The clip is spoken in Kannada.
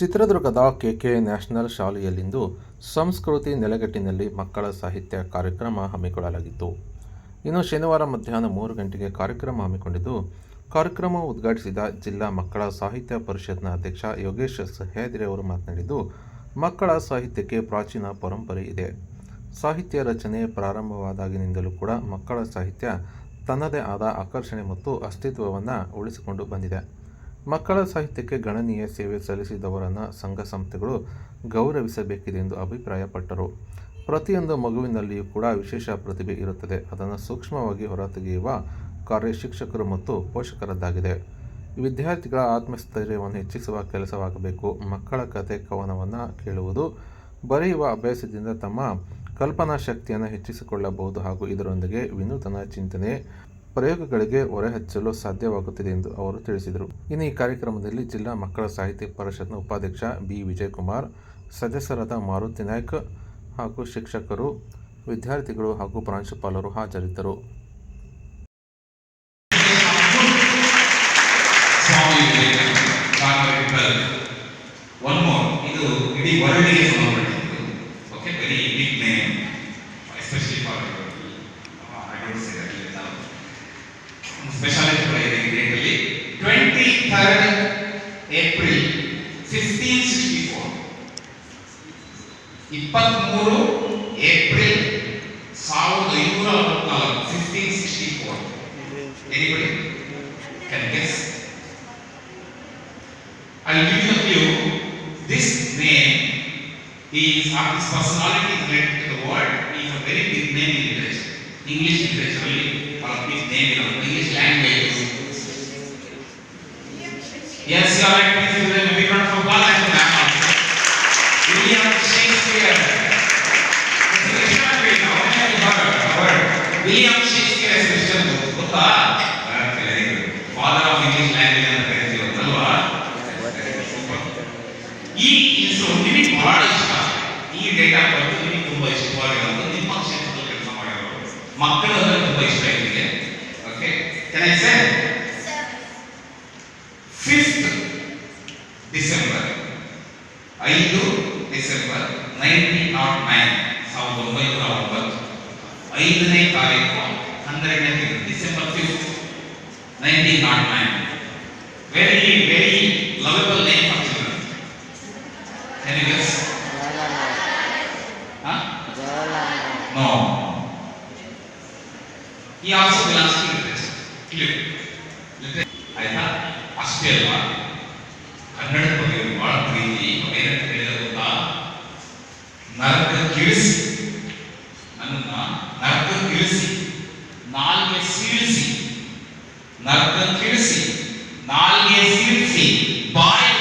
ಚಿತ್ರದುರ್ಗದ ಕೆಕೆ ನ್ಯಾಷನಲ್ ಶಾಲೆಯಲ್ಲಿಂದು ಸಂಸ್ಕೃತಿ ನೆಲೆಗಟ್ಟಿನಲ್ಲಿ ಮಕ್ಕಳ ಸಾಹಿತ್ಯ ಕಾರ್ಯಕ್ರಮ ಹಮ್ಮಿಕೊಳ್ಳಲಾಗಿತ್ತು. ಇನ್ನು ಶನಿವಾರ ಮಧ್ಯಾಹ್ನ ಮೂರು ಗಂಟೆಗೆ ಕಾರ್ಯಕ್ರಮ ಹಮ್ಮಿಕೊಂಡಿದ್ದು, ಕಾರ್ಯಕ್ರಮ ಉದ್ಘಾಟಿಸಿದ ಜಿಲ್ಲಾ ಮಕ್ಕಳ ಸಾಹಿತ್ಯ ಪರಿಷತ್ನ ಅಧ್ಯಕ್ಷ ಯೋಗೇಶ್ ಸಹ್ಯಾದ್ರಿ ಅವರು ಮಾತನಾಡಿದ್ದು, ಮಕ್ಕಳ ಸಾಹಿತ್ಯಕ್ಕೆ ಪ್ರಾಚೀನ ಪರಂಪರೆ ಇದೆ. ಸಾಹಿತ್ಯ ರಚನೆ ಪ್ರಾರಂಭವಾದಾಗಿನಿಂದಲೂ ಕೂಡ ಮಕ್ಕಳ ಸಾಹಿತ್ಯ ತನ್ನದೇ ಆದ ಆಕರ್ಷಣೆ ಮತ್ತು ಅಸ್ತಿತ್ವವನ್ನು ಉಳಿಸಿಕೊಂಡು ಬಂದಿದೆ. ಮಕ್ಕಳ ಸಾಹಿತ್ಯಕ್ಕೆ ಗಣನೀಯ ಸೇವೆ ಸಲ್ಲಿಸಿದವರನ್ನು ಸಂಘ ಸಂಸ್ಥೆಗಳು ಗೌರವಿಸಬೇಕಿದೆ ಎಂದು ಅಭಿಪ್ರಾಯಪಟ್ಟರು. ಪ್ರತಿಯೊಂದು ಮಗುವಿನಲ್ಲಿಯೂ ಕೂಡ ವಿಶೇಷ ಪ್ರತಿಭೆ ಇರುತ್ತದೆ. ಅದನ್ನು ಸೂಕ್ಷ್ಮವಾಗಿ ಹೊರತೆಗೆಯುವ ಕಾರ್ಯ ಶಿಕ್ಷಕರು ಮತ್ತು ಪೋಷಕರದ್ದಾಗಿದೆ. ವಿದ್ಯಾರ್ಥಿಗಳ ಆತ್ಮಸ್ಥೈರ್ಯವನ್ನು ಹೆಚ್ಚಿಸುವ ಕೆಲಸವಾಗಬೇಕು. ಮಕ್ಕಳ ಕಥೆ ಕವನವನ್ನು ಕೇಳುವುದು, ಬರೆಯುವ ಅಭ್ಯಾಸದಿಂದ ತಮ್ಮ ಕಲ್ಪನಾ ಶಕ್ತಿಯನ್ನು ಹೆಚ್ಚಿಸಿಕೊಳ್ಳಬಹುದು ಹಾಗೂ ಇದರೊಂದಿಗೆ ವಿನೂತನ ಚಿಂತನೆ ಪ್ರಯೋಗಗಳಿಗೆ ಹೊರೆಹಚ್ಚಲು ಸಾಧ್ಯವಾಗುತ್ತಿದೆ ಎಂದು ಅವರು ತಿಳಿಸಿದರು. ಇನ್ನು ಈ ಕಾರ್ಯಕ್ರಮದಲ್ಲಿ ಜಿಲ್ಲಾ ಮಕ್ಕಳ ಸಾಹಿತ್ಯ ಪರಿಷತ್ನ ಉಪಾಧ್ಯಕ್ಷ ಬಿ. ವಿಜಯಕುಮಾರ್, ಸದಸ್ಯರಾದ ಮಾರುತಿ ನಾಯ್ಕ್ ಹಾಗೂ ಶಿಕ್ಷಕರು, ವಿದ್ಯಾರ್ಥಿಗಳು ಹಾಗೂ ಪ್ರಾಂಶುಪಾಲರು ಹಾಜರಿದ್ದರು. Okay for ಸ್ಪೆಷಾಲಿಟಿ ಕೂಡ ಇದೆ ಈ ಡೇಟಲ್ಲಿ twenty third April fifteen sixty four ಇಪ್ಪತ್ತ್ಮೂರು ಏಪ್ರಿಲ್ ಸಾವಿರದ ಐನೂರ ಅರವತ್ನಾಲ್ಕು fifteen sixty four anybody can guess. I'll give you a clue. This name is, or this personality is related to the word, is a very big name in literature. English literature only, or a big name in our English language. Yes, you are right. Please give them a big round of applause and a clap also. William Shakespeare. It's a dictionary now. How many of you heard a word? William Shakespeare is a Christian book. ಗೊತ್ತಾ? Very good. Father of English language ಅಂತ ಕರಿತೀವಿ ಅಲ್ವಾ ಈ ಇದು ನಿಮಗೆ ಬಹಳ ಇಷ್ಟ ಈ ಡೇಟಾ ಬಂದು ಮಕ್ಕಳು ಅಂದ್ರೆ ತುಂಬಾ ಇಷ್ಟ ಇದೆ okay can I say fifth December ಐದು ಡಿಸೆಂಬರ್ ನೈನ್ಟೀನ್ ನಾಟ್ ನೈನ್ ಸಾವಿರದ ಒಂಬೈನೂರ ಒಂಬತ್ತು ಐದನೇ ತಾರೀಕು ಹನ್ನೆರಡನೇ ತಿಂಗಳು December fifth nineteen naught nine very very lovable name for children can you guess no ಈ also belongs to literature clear ಆಯ್ತಾ? ಅಷ್ಟೇ ಅಲ್ವಾ? ಕನ್ನಡದ ಬಗ್ಗೆ ಬಹಳ ಪ್ರೀತಿ ಏನಂತ ಹೇಳಿದ್ರೆ ಗೊತ್ತಾ? ನರಕ ಕಿಳಿಸಿ ನನ್ನನ್ನ ನರಕ ಕಿಳಿಸಿ ನಾಲ್ಗೆ ಸೀಳಿಸಿ. ನರಕ ಕಿಳಿಸಿ ನಾಲ್ಗೆ ಸೀಳಿಸಿ. ಬಾಯಿ